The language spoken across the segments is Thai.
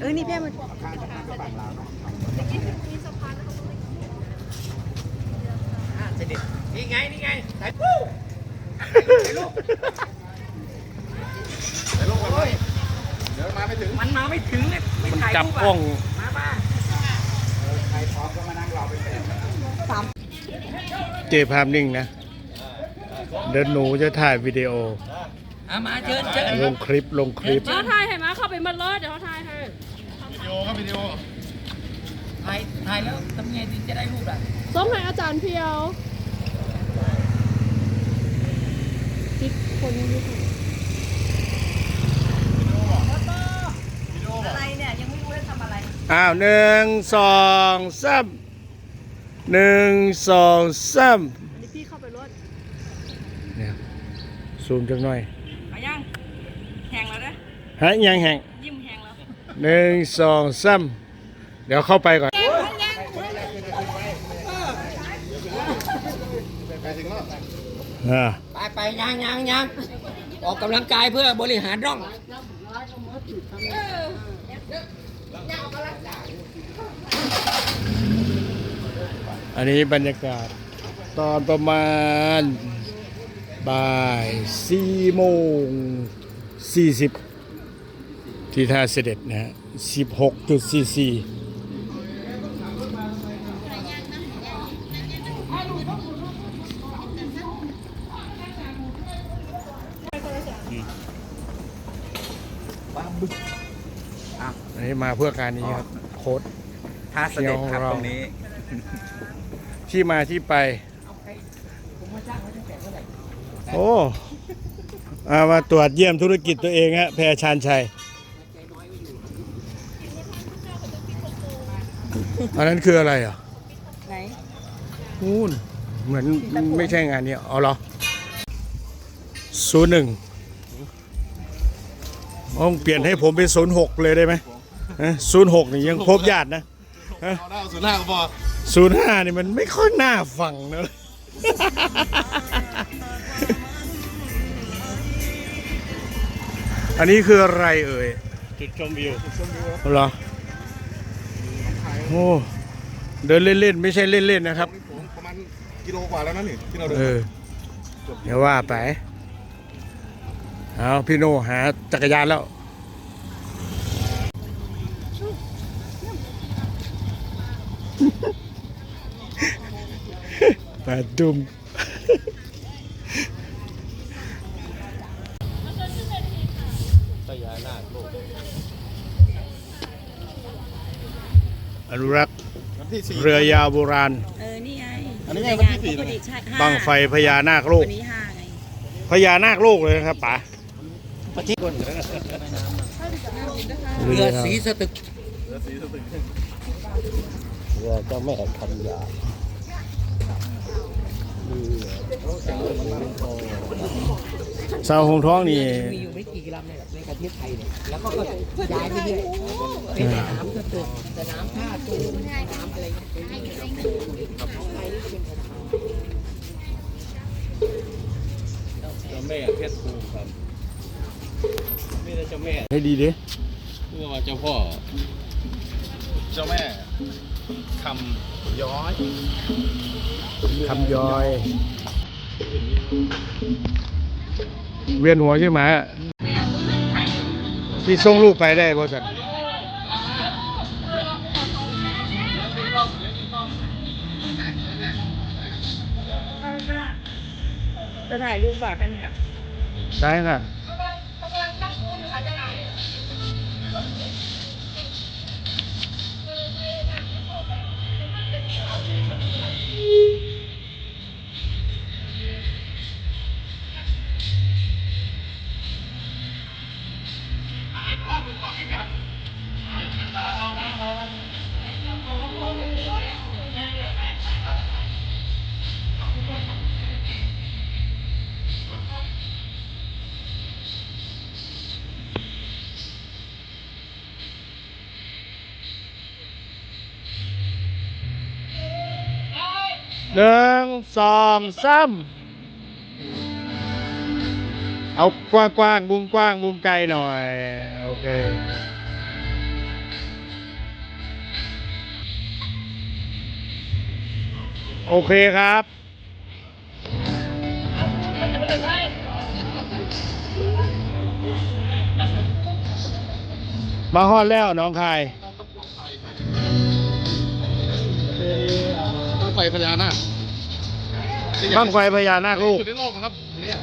เออนี่แพ่มาเสด็จนี่ไง นี่ไงถ่ายปู้ถ่ายรูปถ่ายรูปก่อนเลยเดี๋ยวมาไม่ถึง มันมาไม่ถึงเนี่ยไม่ถ่ายจับกล้องมามาใครพร้อมก็มานั่งรอเป็นแฟนเจภาพนิ่งนะ เดี๋ยวหนูจะถ่ายวิดีโอ เอามาเชิญเชิญลงคลิปลงคลิปเขาถ่ายให้มาเข้าไปหมันเลยเดี๋ยวเขาถ่ายให้ถ่ายถ่ายแล้วทำไงถึงจะได้รูปอะส้มให้อาจารย์เพียวจิ๊กคนนี้ด้วยค่ะอะไรเนี่ยยังไม่รู้เลยทำอะไรอ้าวหนึ่งสองสามหนึ่งสองสามอันนี้พี่เข้าไปรถเนี่ยซูมจังหน่อย มายังแหงแล้วนะ ฮะยังแห่งยิ้มแหงแล้วหนึ่งสองสามเดี๋ยวเข้าไปก่อนอ่าไปไปยังยังยังออกกำลังกายเพื่อบริหารร่องอันนี้บรรยากาศตอนประมาณบ่ายสี่โมงสี่สิบ ที่ท่าเสด็จนะฮะสิบหกจุดสี่สี่อันนี้มาเพื่อการนี้ครับโค้ดท่าเสด็จครับเที่ยวของเราตรงนี้ ที่มาที่ไป โอ้อามาตรวจเยี่ยมธุรกิจตัวเองฮะแพรชานชัย อันนั้นคืออะไรอะไหนนู่นเหมือนไม่ใช่งานนี้เอาเหรอศูนย์หนึ่งต้องเปลี่ยนให้ผมเป็นศูนย์หกเลยได้ไหมศูนย์หกนี่ยังพบญาตินะเอาหน้าสุดหน้าก็พอศูนย์ห้านี่มันไม่ค่อยน่าฟังนะอันนี้คืออะไรเอ่ย จุดชมวิวเหรอ โอ้เดินเล่นๆไม่ใช่เล่นๆนะครับผมประมาณกิโลกว่าแล้วนะนี่ที่เราเดินเออเดี๋ยวว่าไปเอาพี่โนหาจักรยานแล้วปาดุม อนุรักษ์วันที่สี่ เรือยาวโบราณ เออ นี่ไงอันนี้ไงวันที่สี่ปกติใช่ห้าบังไฟพญานาคโลก วันนี้ห้าไงพญานาคโลกเลยนะครับป๋าเรือสีสตึกเรือเจ้าแม่คันยา สาวหงท้องนี่ มีอยู่ไม่กี่ลำในในประเทศไทยเนี่ยแล้วก็ย้ายไปเรื่อยเป็นสนามสตึกสนามท่าตูนสนามอะไรเงี้ยเจ้าแม่เพชรภูครับไม่ได้เจ้าแม่ให้ดีดิที่ว่าเจ้าพ่อ เจ้าแม่ คำย้อยคำย้อย เวียนหัวใช่ไหมพี่ส่งลูกไปได้บริษัทจะถ่ายรูปฝากกันเนี่ยได้ค่ะ หนึ่งสองสามเอากว้างกว้างมุมกว้างมุมไกลหน่อย โอเค โอเคครับ มาฮอดแล้วน้องใคร ฟพญานาคบ้างไฟพญานาคลูกสุดในโลกนะครับเนี่ย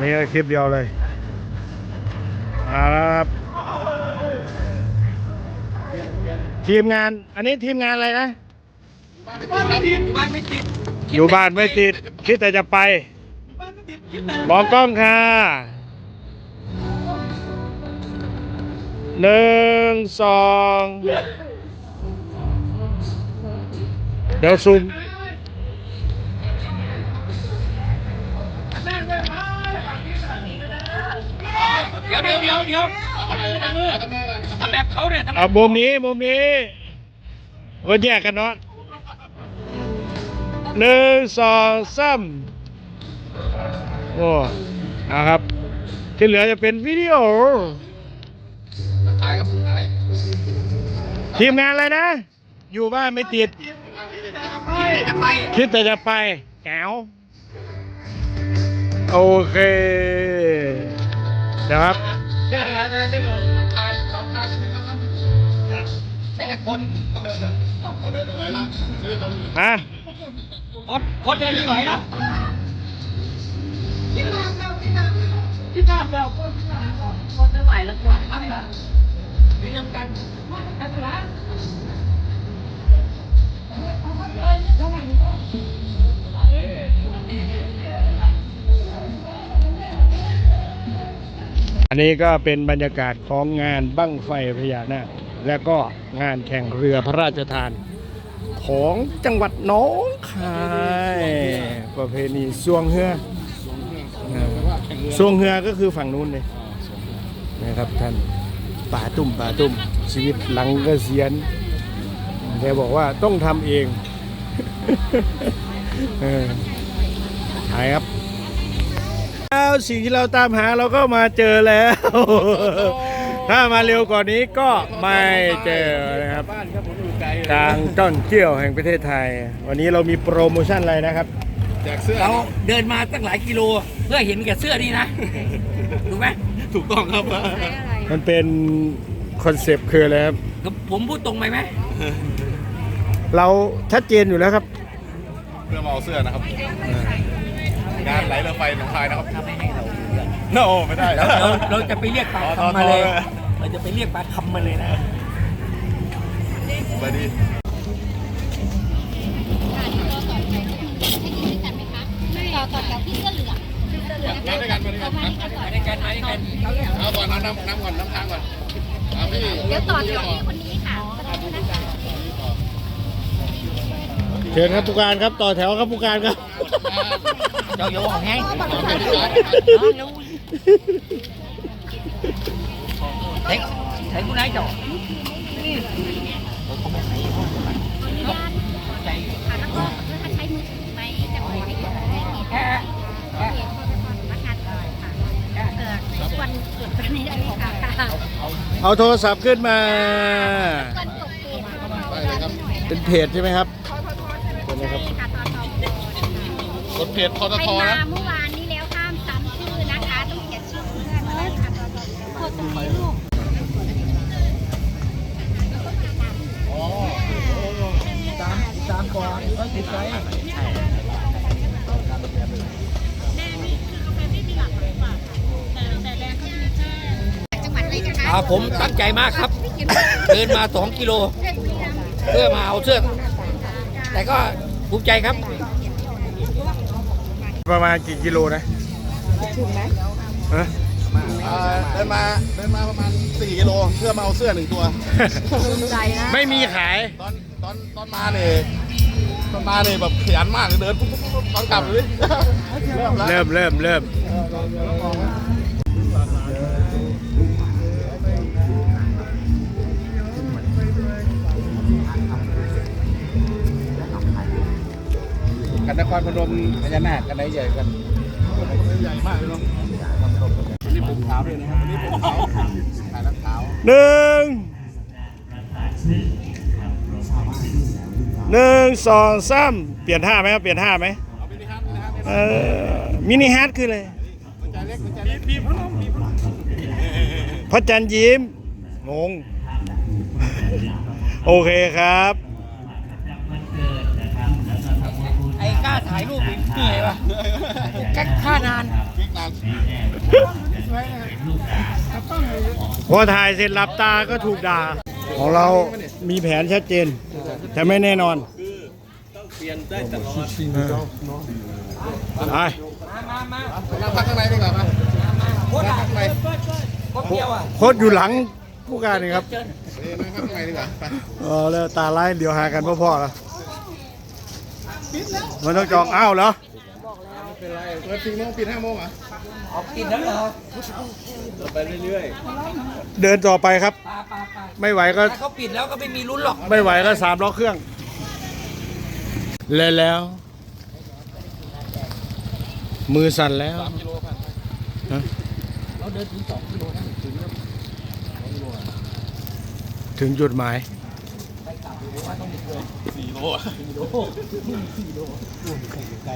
นี่ก็คลิปเดียวเลยเอาละครับ ทีมงาน อันนี้ทีมงานอะไรนะอยู่บ้านไม่ติด คิดแต่จะไป มองกล้องค่ะหนึ่งสองเดี๋ยวซูมเดี๋ยวเดี๋ยวเดี๋ยวเดี๋ยวทำแบบเขาเนี่ยทำเอามุมนี้มุมนี้ก็แยกกันเนาะหนึ่งสองสามโอ้เอาครับ ที่เหลือจะเป็นวิดีโอ ทีมงานอะไรนะ อยู่บ้านไม่ติด คิดแต่จะไปแก้วโอเค เดี๋ยวครับฮะอดอดเดินะ ไม่ไหวนะอันนี้ก็เป็นบรรยากาศของงานบั้งไฟพญานาคและก็งานแข่งเรือพระราชทานของจังหวัดน้องคาย ประเพณีสวงเฮือ สวงเฮือก็คือฝั่งนู้นเลยนะครับท่านป่าตุ่มป่าตุ่มชีวิตหลังเกษียณแกบอกว่าต้องทำเองเออหายครับแล้วสิ่งที่เราตามหาเราก็มาเจอแล้ว ถ้ามาเร็วกว่านี้ก็ไม่เจอนะครับบ้านครับผมอยู่ไกลทางจ้องเที่ยวแห่งประเทศไทย วันนี้เรามีโปรโมชั่นอะไรนะครับ แจกเสื้อเราเดินมาตั้งหลายกิโล เพื่อเห็นแก่เสื้อนี่นะ ถูกไหมถูกต้องครับมันเป็นคอนเซปต์คืออะไรครับผมพูดตรงไปไหมเราชัดเจนอยู่แล้วครับ เพื่อมาเอาเสื้อนะครับ งานไหลเรือไฟหนองคายนะครับถ้าไม่ให้เราโนไม่ได้เราเราเราจะไปเรียกปลาต่อคำมาเลยต่อเราจะไปเรียกปลาคำมาเลยนะไปดี ต่อนที่เสื้อเหลืองมาด้วยกันมาด้วยกันมาด้วยกันมาด้วยกันเอาก่อนน้ำน้ำน้ำก่อนน้ำค้างก่อนเอาพี่เดี๋ยวต่อแถวที่คนนี้ค่ะเชิญครับผู้การครับต่อแถวครับผู้การครับเจ้าอย่าบอกไงเฮ้ยใช้กูไหนเจ้าค่ะแล้วก็ถ้าใช้มือ เกงานก่อนวันเกิดวันนี้ได้เลยค่ะเอาโทรศัพท์ขึ้นมา เป็นเพจใช่ไหมครับใช่ค่ะทอทอกดเพจททใครทนะเมื่อวานนี้แล้วห้ามซ้ำชื่อนะคะต้องเขียนชื่อเพื่อนมาเลยค่ะทอทอกดตรงนี้ลูกตามตามก่อนต้องติดใจ จังหวัดอะไรนะคะอ่าผมตั้งใจมากครับ เดินมา 2 กิโล เพื่อมาเอาเสื้อแต่ก็ภูมิใจครับ ประมาณกี่กิโลนะถึงไหมฮะอ่าเดินมาเดินมาประมาณ 4 กิโล เพื่อมาเอาเสื้อหนึ่งตัวไม่มีขาย ตอนตอนตอนมาเนี่ย ตอนมาเนี่ยแบบขยันมากเลยเดินปุ๊บปุ๊บปุ๊บตอนกลับเลยเริ่มแล้วเริ่มเริ่มเริ่มกันนครพนมพญานาคกันไหนใหญ่กันใหญ่มากเลยเนาะนี้ผมขาวด้วยนะครับวันนี้ผมขาวถ่ายรัดขาวหนึ่ง หนึ่งสองสามเปลี่ยนท่าไหมครับเปลี่ยนท่าไหมเอาไปนี่ครับนี่นะครับเออมินิฮาร์ดคือเลยหัวใจเล็กหัวใจเล็กบีบพัดลมบีบพัดลมพระจันทร์ยิ้มงง โอเคครับไอ้กล้าถ่ายรูปอีกเหนื่อยวะแค่ค่านานบิ๊กนานพอถ่ายเสร็จหลับตาก็ถูกด่า ของเรามีแผนชัดเจน แต่ไม่แน่นอนไปมามาเราพักข้างในดีกว่าไหมโคตรนั่งข้างในโคตรเดียวอะโค้ดอยู่หลังผู้การนี่ครับเออนั่งข้างในดีกว่าไปเออแล้วตาไล่เดี๋ยวหากันพ่อๆแล้วมันต้องจองอ้าวเหรอไม่เป็นไรเปิดสี่โมงปิดห้าโมงเหรอะ ออกกินแล้วเหรอเดินต่อไปครับปาปาปาไม่ไหวก็ถ้าเขาปิดแล้วก็ไม่มีลุ้นหรอกไม่ไหวก็สามล้อเครื่อง แล้วแล้ว มือสั่นแล้วฮะเราเดินถึงสองกิโลนะถึงแล้วถึงจุดหมาย ไปกลับหรือว่าต้องมีเกินสี่โลสี่โลสี่โลใกล้